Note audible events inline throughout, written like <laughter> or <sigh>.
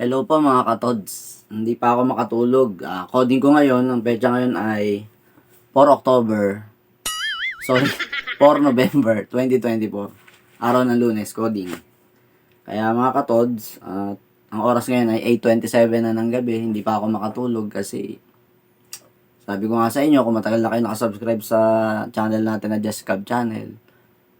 Hello po mga katods. Hindi pa ako makatulog. Ah, coding ko ngayon, ang petsa ngayon ay 4 October. Sorry, <laughs> 4 November 2024. Araw ng lunes, coding. Kaya mga katods, at ang oras ngayon ay 8.27 na ng gabi. Hindi pa ako makatulog kasi sabi ko nga sa inyo, kung matagal na kayo nakasubscribe sa channel natin na Just Cab Channel,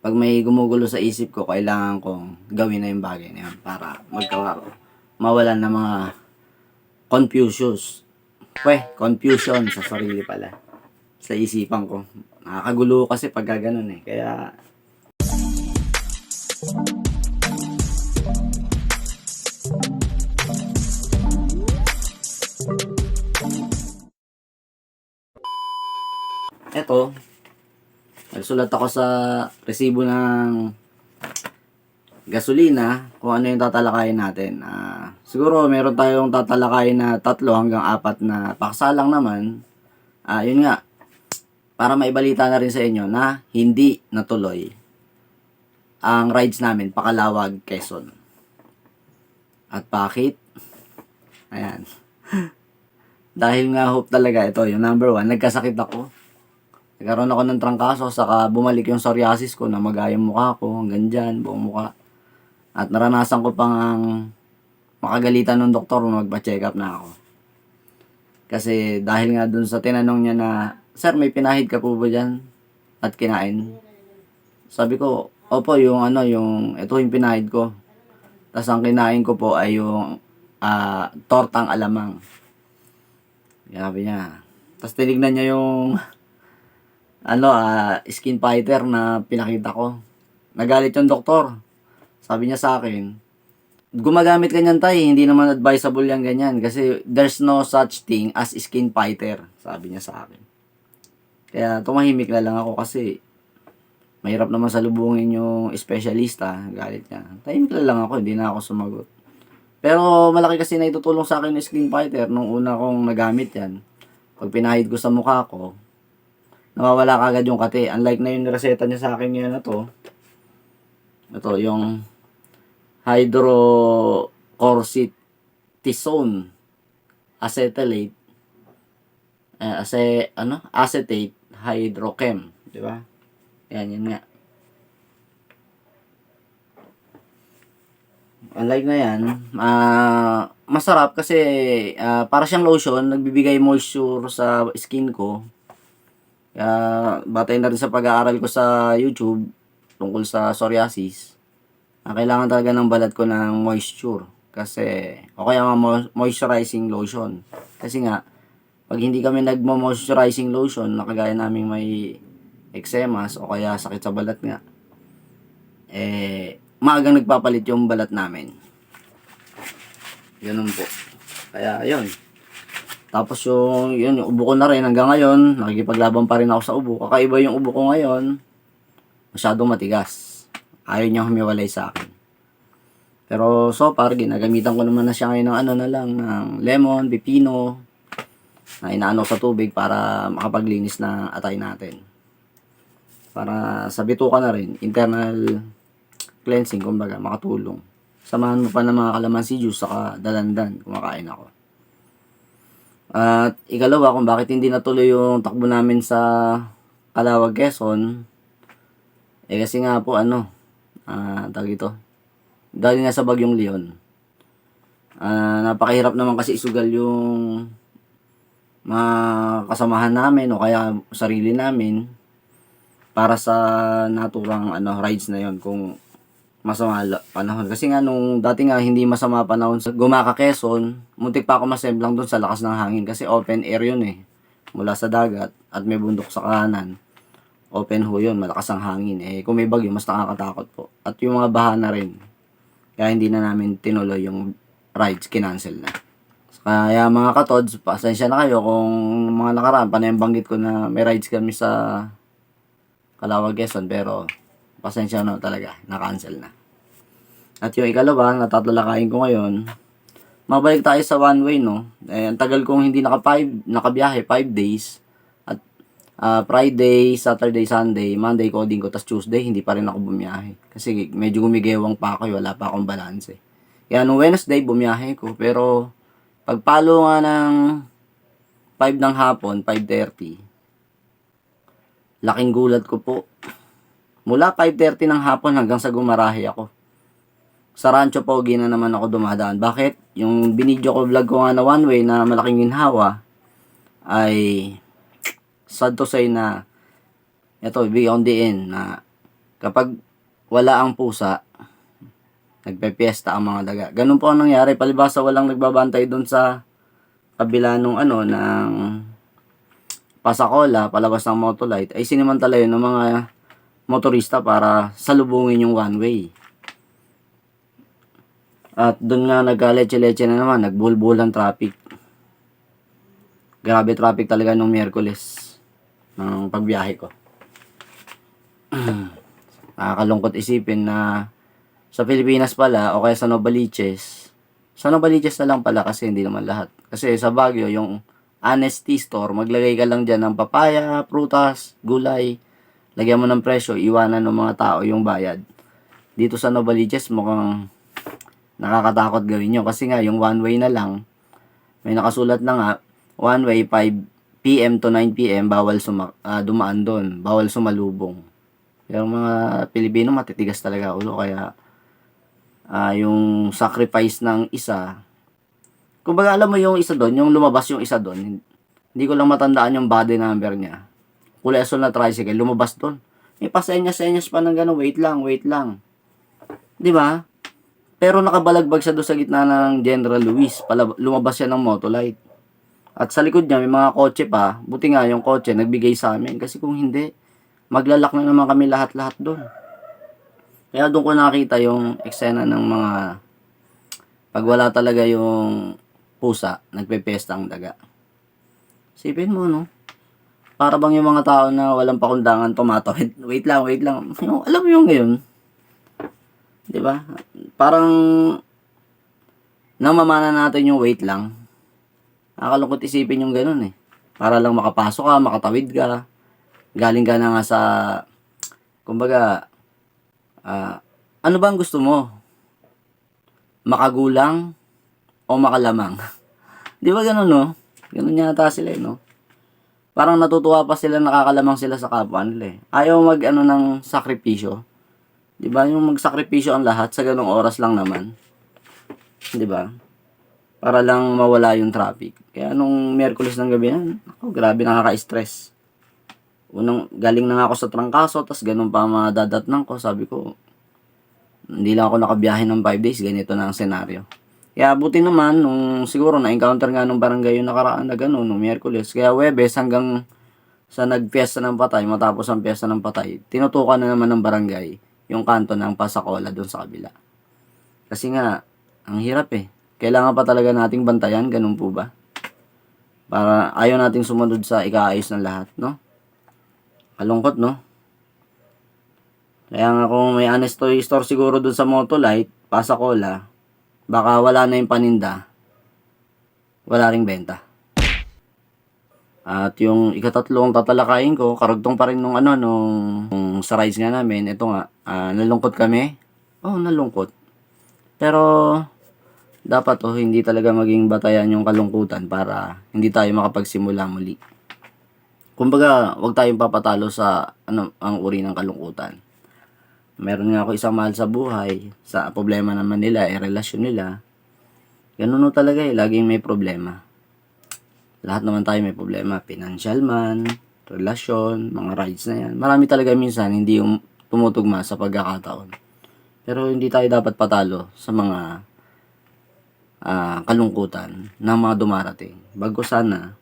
pag may gumugulo sa isip ko, kailangan kong gawin na yung bagay na yun para magkawa mawalan ng mga confusions. Pwe, confusion sa sarili pala. Sa isipan ko. Nakakagulo kasi pag ganun eh. Kaya, eto, nagsulat ako sa resibo ng gasolina kung ano yung tatalakayin natin. Ah, siguro meron tayong tatalakayin na tatlo hanggang apat na paksa lang naman. Ah, yun nga. Para maibalita na rin sa inyo na hindi natuloy ang rides namin Pakalawag, Quezon. At bakit? Ayan. <laughs> Dahil nga hope talaga ito, yung number one, nagkasakit ako. Nagkaroon ako ng trangkaso, saka bumalik yung psoriasis ko na magaya yung mukha ko, hanggang dyan, buong mukha. At naranasan ko pang ang makagalitan ng doktor nung magpa-check up na ako. Kasi dahil nga dun sa tinanong niya na, Sir, may pinahid ka po ba dyan? At kinain? Sabi ko, Opo, yung ano, yung, ito yung pinahid ko. Tapos ang kinain ko po ay yung ah, tortang alamang. Sabi niya. Tapos tinignan niya yung <laughs> ano, ah, skin fighter na pinakita ko. Nagalit yung doktor. Sabi niya sa akin, gumagamit ka niyan tay, hindi naman advisable yan ganyan kasi there's no such thing as skin fighter, sabi niya sa akin. Kaya tumahimik na lang ako kasi mahirap naman salubungin yung espesyalista, galit niya. Tahimik na lang ako, hindi na ako sumagot. Pero malaki kasi na itutulong sa akin yung skin fighter nung una kong nagamit yan. Pag pinahid ko sa mukha ko, nawawala kagad yung kate. Unlike na yung reseta niya sa akin ngayon na to, ito yung hydrocortisone acetylate eh, ase, ano, acetate hydrochem, di ba? Yan, yun nga. Unlike na yan, ah, masarap kasi ah, para siyang lotion, nagbibigay moisture sa skin ko. Kaya batay na rin sa pag-aaral ko sa YouTube tungkol sa psoriasis. Ah, kailangan talaga ng balat ko ng moisture kasi o kaya mga mo- moisturizing lotion. Kasi nga pag hindi kami nagmo-moisturizing lotion na kagaya naming may eczemas o kaya sakit sa balat nga eh maagang nagpapalit yung balat namin. Ganun po. Kaya yun. Tapos yung, yun, yung ubo ko na rin hanggang ngayon, nakikipaglaban pa rin ako sa ubo. Kakaiba yung ubo ko ngayon, masyadong matigas. Ayaw niya humiwalay sa akin. Pero so far, ginagamitan ko naman na siya ngayon ng ano na lang, ng lemon, pipino, na inaano sa tubig para makapaglinis na atay natin. Para sa bituka na rin, internal cleansing, kumbaga, makatulong. Samahan mo pa ng mga kalamansi juice, saka dalandan, kumakain ako. At ikalawa, kung bakit hindi natuloy yung takbo namin sa Calawag, Quezon, eh kasi nga po ano, ah, tawag ito, dahil nga sa bagyong Leon, ah, napakahirap naman kasi isugal yung mga kasamahan namin o kaya sarili namin para sa naturang ano rides na yon kung masama panahon. Kasi nga nung dati nga hindi masama panahon sa Gumaka Quezon, muntik pa ako masemblang doon sa lakas ng hangin kasi open air yun eh. Mula sa dagat at may bundok sa kanan. Open ho yun, malakas ang hangin. Eh kung may bagyo, mas nakakatakot po. At yung mga baha na rin. Kaya hindi na namin tinuloy yung rides, kinancel na. Kaya mga katods, pasensya na kayo kung mga nakaraan, panayang ko na may rides kami sa Calawag Quezon, pero pasensya na talaga, na-cancel na. At yung ikalawa, na tatalakayin ko ngayon, mabalik tayo sa one way, no? Eh, ang tagal kong hindi naka five, nakabiyahe, 5 days. Ah, Friday, Saturday, Sunday, Monday coding ko, tas Tuesday, hindi pa rin ako bumiyahe. Kasi medyo gumigewang pa ako, eh, wala pa akong balance eh. Kaya nung Wednesday, bumiyahe ko. Pero, pagpalo nga ng 5 ng hapon, 5.30, laking gulat ko po. Mula 5.30 ng hapon hanggang sa gumarahe ako. Sa Rancho Pogi na naman ako dumadaan. Bakit? Yung binidyo ko vlog ko nga na one way na malaking ginhawa ay sad to say na ito, beyond the end na kapag wala ang pusa, nagpepiesta ang mga daga. Ganun po ang nangyari. Palibasa walang nagbabantay doon sa kabila nung ano, ng Pasacola, palabas ng Motolite, ay sinimantala yun ng mga motorista para salubungin yung one way. At doon nga nagka-leche-leche na naman, nagbulbulan traffic. Grabe traffic talaga nung Miyerkules ng pagbiyahe ko. <clears throat> Nakakalungkot isipin na sa Pilipinas pala o kaya sa Novaliches, sa Novaliches na lang pala kasi hindi naman lahat. Kasi sa Baguio, yung honesty store, maglagay ka lang dyan ng papaya, prutas, gulay, lagyan mo ng presyo, iwanan ng mga tao yung bayad. Dito sa Novaliches, mukhang nakakatakot gawin nyo. Kasi nga, yung one way na lang, may nakasulat na nga, one way 5 p.m. to 9 p.m. bawal suma, ah, dumaan doon, bawal sumalubong. Yung mga Pilipino matitigas talaga ulo kaya ah, yung sacrifice ng isa. Kumbaga alam mo yung isa doon, yung lumabas yung isa doon. Hindi ko lang matandaan yung body number niya. Kulay asul na tricycle, lumabas doon. May pasenyas-senyas pa ng gano'n, wait lang, wait lang. Di ba? Pero nakabalagbag siya doon sa gitna ng General Luis. Pala, lumabas siya ng Motolite. At sa likod niya, may mga kotse pa. Buti nga yung kotse, nagbigay sa amin. Kasi kung hindi, maglalak na naman kami lahat-lahat doon. Kaya doon ko nakita yung eksena ng mga pag wala talaga yung pusa, nagpepesta ang daga. Sipin mo, no? Para bang yung mga tao na walang pakundangan tumatawid. <laughs> Wait lang, wait lang. Alam mo yung ngayon. Di ba? Parang namamana natin yung wait lang. Nakakalungkot isipin yung ganun eh. Para lang makapasok ka, makatawid ka. Galing ka na nga sa, kumbaga, ah, ano ba ang gusto mo? Makagulang o makalamang? <laughs> Di ba ganun, no? Ganun yata sila, eh, no? Parang natutuwa pa sila, nakakalamang sila sa kapwa nila, eh. Ayaw mag, ano, ng sakripisyo. Di ba? Yung magsakripisyo ang lahat sa ganung oras lang naman. Di ba? Para lang mawala yung traffic. Kaya nung Miyerkules ng gabi yan, ako, grabe nakaka-stress. Unang, galing na nga ako sa trangkaso, tas ganun pa madadatnang ko. Sabi ko, hindi lang ako nakabiyahe ng 5 days, ganito na ang senaryo. Kaya buti naman, nung siguro na-encounter nga nung barangay yung nakaraan na gano'n, nung Miyerkules. Kaya Webes hanggang sa nagpiesta ng patay, matapos ang piesta ng patay, tinutukan na naman ng barangay yung kanto ng Pasacola doon sa kabila. Kasi nga, ang hirap eh. Kailangan pa talaga nating bantayan, ganun po ba? Para ayaw nating sumunod sa ikaayos ng lahat, no? Kalungkot, no? Kaya nga kung may honest toy store siguro doon sa Motolite, Pasacola, baka wala na yung paninda, wala ring benta. At yung ikatatlong tatalakayin ko, karugtong pa rin nung ano, nung, nung sa rides nga namin, ito nga, ah, nalungkot kami. Oh, nalungkot. Pero, dapat oh, hindi talaga maging batayan yung kalungkutan para hindi tayo makapagsimula muli. Kumbaga, wag tayong papatalo sa ano, ang uri ng kalungkutan. Meron nga ako isang mahal sa buhay, sa problema naman nila, eh, relasyon nila. Ganun no talaga eh, laging may problema. Lahat naman tayo may problema, financial man, relasyon, mga rights na yan. Marami talaga minsan hindi yung tumutugma sa pagkakataon. Pero hindi tayo dapat patalo sa mga ah, kalungkutan ng mga dumarating. Bago sana,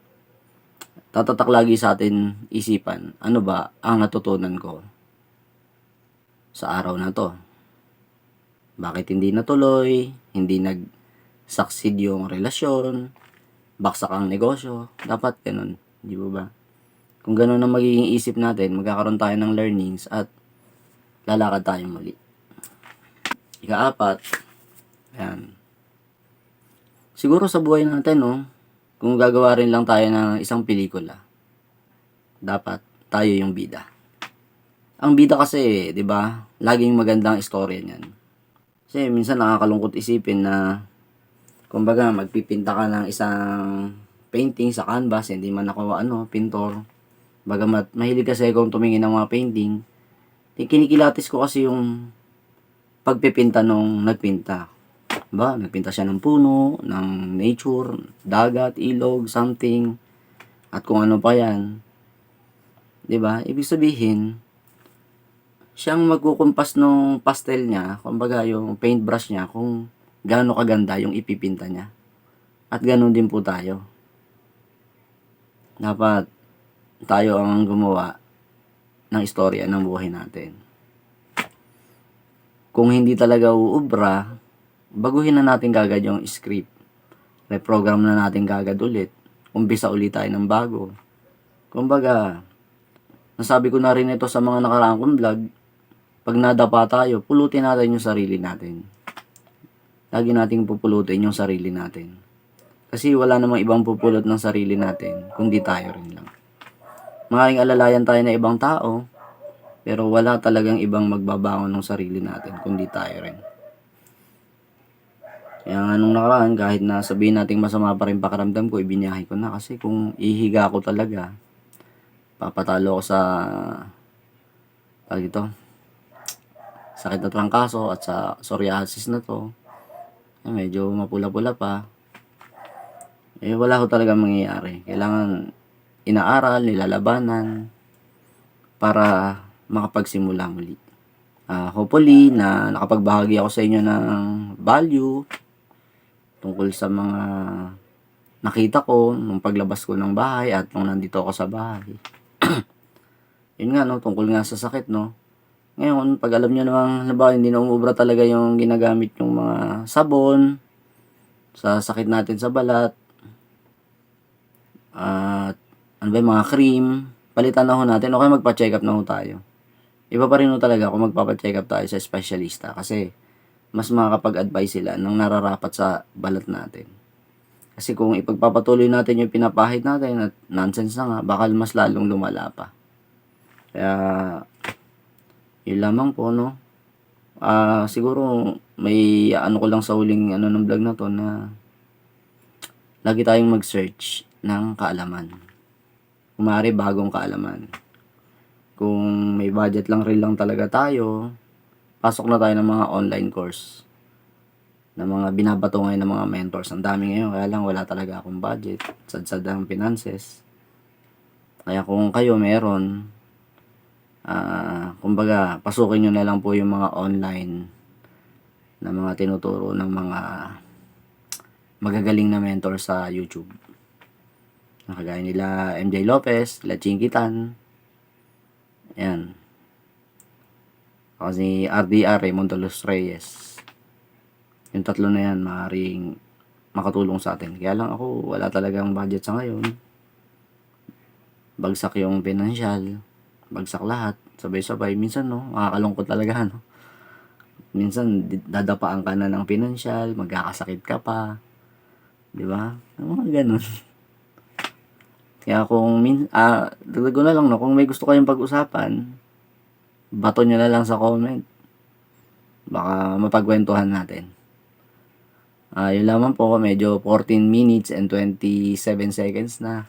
tatatak lagi sa atin isipan, ano ba ang natutunan ko sa araw na to? Bakit hindi natuloy? Hindi nag-succeed yung relasyon? Baksak ang negosyo? Dapat ganun. Di ba ba? Kung ganun ang magiging isip natin, magkakaroon tayo ng learnings at lalakad tayo muli. Ika-apat, yan. Siguro sa buhay natin, no, kung gagawa rin lang tayo ng isang pelikula, dapat tayo yung bida. Ang bida kasi, di ba, laging magandang istorya niyan. Kasi minsan nakakalungkot isipin na kumbaga magpipinta ka ng isang painting sa canvas, hindi man ako ano, pintor. Bagamat mahilig kasi akong tumingin ng mga painting, kinikilatis ko kasi yung pagpipinta nung nagpinta. Ba, nagpinta siya ng puno, ng nature, dagat, ilog, something, at kung ano pa yan. ba? Ibig sabihin, siyang magkukumpas nung pastel niya, kumbaga yung paintbrush niya, kung gaano kaganda yung ipipinta niya. At ganun din po tayo. Dapat tayo ang gumawa ng istorya ng buhay natin. Kung hindi talaga uubra, baguhin na natin kagad yung script. Reprogram na natin kagad ulit. Umpisa ulit tayo ng bago. Kumbaga, nasabi ko na rin ito sa mga nakaraang kong vlog, pag nadapa tayo, pulutin natin yung sarili natin. Lagi nating pupulutin yung sarili natin. Kasi wala namang ibang pupulot ng sarili natin, kundi tayo rin lang. Maaaring alalayan tayo na ibang tao, pero wala talagang ibang magbabangon ng sarili natin, kundi tayo rin. Kaya nga nung nakaraan, kahit na sabihin natin masama pa rin pakiramdam ko, ibinyahe ko na. Kasi kung ihiga ko talaga, papatalo ko sa, tawag ito, sakit na trangkaso at sa psoriasis na to. Eh, medyo mapula-pula pa. Eh, wala ko talaga mangyayari. Kailangan inaaral, nilalabanan, para makapagsimula muli. Ah, hopefully, na nakapagbahagi ako sa inyo ng value tungkol sa mga nakita ko nung paglabas ko ng bahay at nung nandito ako sa bahay. <clears throat> Yun nga, no, tungkol nga sa sakit, no. Ngayon, pag alam nyo namang, halimbawa, hindi na umubra talaga yung ginagamit yung mga sabon sa sakit natin sa balat, at ano ba yung mga cream, palitan na ho natin, okay magpa-check up na ho tayo. Iba pa rin ho talaga kung magpapa-check up tayo sa specialista kasi mas makakapag-advise sila ng nararapat sa balat natin. Kasi kung ipagpapatuloy natin yung pinapahid natin at nonsense na nga, bakal mas lalong lumala pa. Kaya, yun lamang po, no? Ah, siguro, may ano ko lang sa huling ano ng vlog na to na lagi tayong mag-search ng kaalaman. Kumari bagong kaalaman. Kung may budget lang rin lang talaga tayo, pasok na tayo ng mga online course na mga binabato ngayon ng mga mentors. Ang dami ngayon, kaya lang wala talaga akong budget. Sadsad ang finances. Kaya kung kayo meron, ah kumbaga, pasukin nyo na lang po yung mga online na mga tinuturo ng mga magagaling na mentor sa YouTube. Nakagaya nila MJ Lopez, nila Chinkitan. Ayan. Kasi RDR, Raymond Los Reyes. Yung tatlo na yan, maaaring makatulong sa atin. Kaya lang ako, wala talagang budget sa ngayon. Bagsak yung financial. Bagsak lahat. Sabay-sabay. Minsan, no, makakalungkot talaga, no. Minsan, dadapaan ka na ng financial, magkakasakit ka pa. Di ba? Mga ganun. <laughs> Kaya kung min ah, dagdag na lang no, kung may gusto kayong pag-usapan, bato nyo na lang sa comment. Baka mapagkwentuhan natin. Ah, yun lamang po, medyo 14 minutes and 27 seconds na.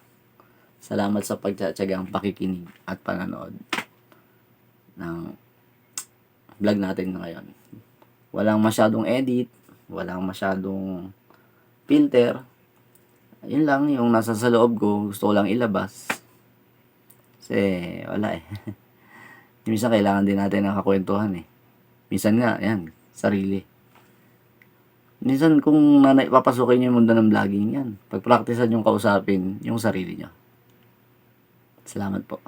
Salamat sa pagtsatsagang pakikinig at panonood ng vlog natin ngayon. Walang masyadong edit, walang masyadong filter. Yun lang, yung nasa sa loob ko, gusto ko lang ilabas. Kasi, wala eh. <laughs> Minsan kailangan din natin ng kakwentuhan eh. Minsan nga, yan, sarili. Minsan kung nanay, papasukin niyo yung mundo ng vlogging yan, pagpraktisan yung kausapin yung sarili niyo. Salamat po.